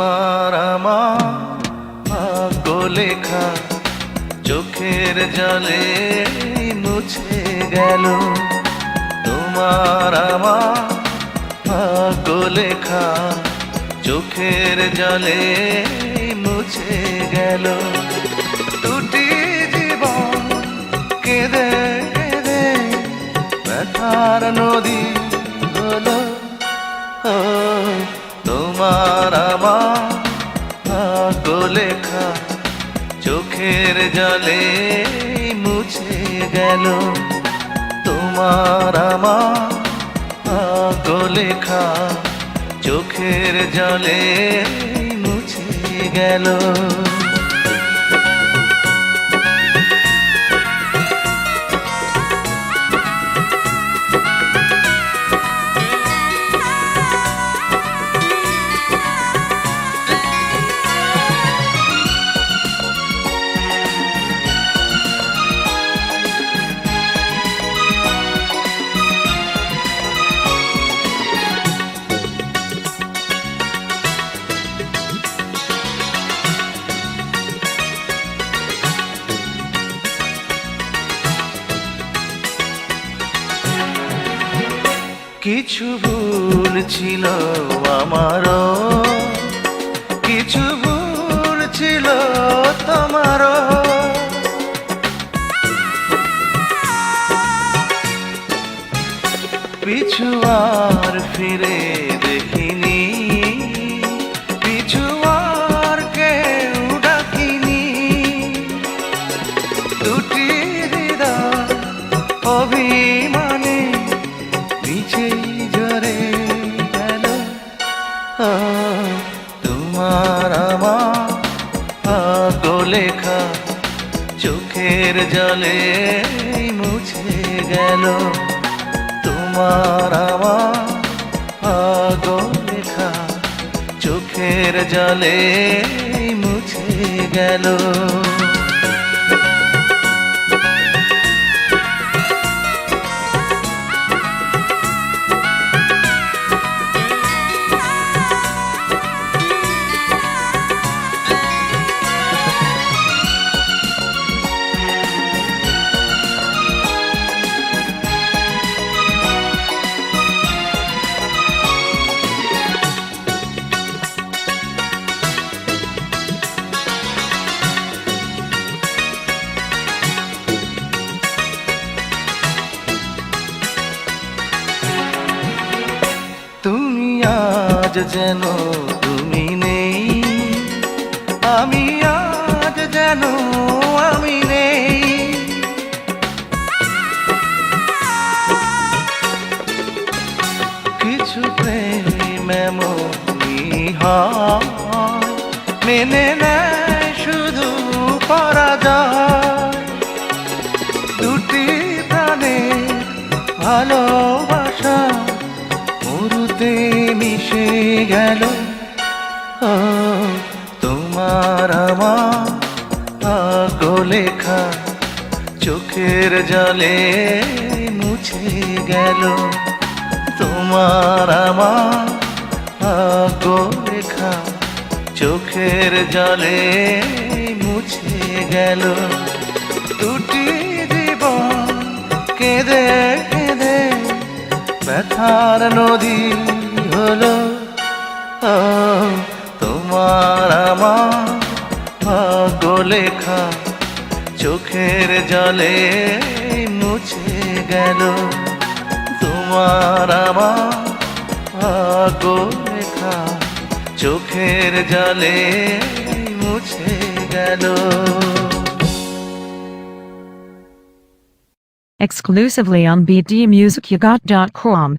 তোমার আমার ভাগ্য লেখা চোখের জলে মুছে গেল। তোমার আমার ভাগ্য লেখা চোখের জলে মুছে গেল। দুটি জীবন কেঁদে কেঁদে ব্যথার নদী হলো। তোমার আমার লেখা চোখের জলে মুছে গেল। তোমার আমার লেখা চোখের জলে মুছে গেল। কিছু ভুল ছিল আমার কিছু ভুল ছিল তোমার পিছু আর ফিরে দেখিনি। তোমার আমার লেখা চোখের জলে মুছে গেল। তোমার আমার লেখা চোখের জলে মুছে গেল। তুমি আজ যেন তুমি নেই। আমি আজ যেন আমি নেই। কিছু প্রেম মেনে নেয় শুধু পরাজয়। দুটি প্রাণে ভালোবাসা মরুতে মিশে গেল। তোমার আমার ভাগ্য লেখা চোখের জলে মুছে গেল। তোমার আমার ভাগ্য লেখা চোখের জলে মুছে গেল। দুটি জীবন কেঁদে ব্যথার নদী হলো তোমার আমার ভাগ্য লেখা চোখের জলে মুছে গেল, তোমার আমার ভাগ্য লেখা চোখের জলে মুছে গেল। Exclusively on bdmusicyougot.com.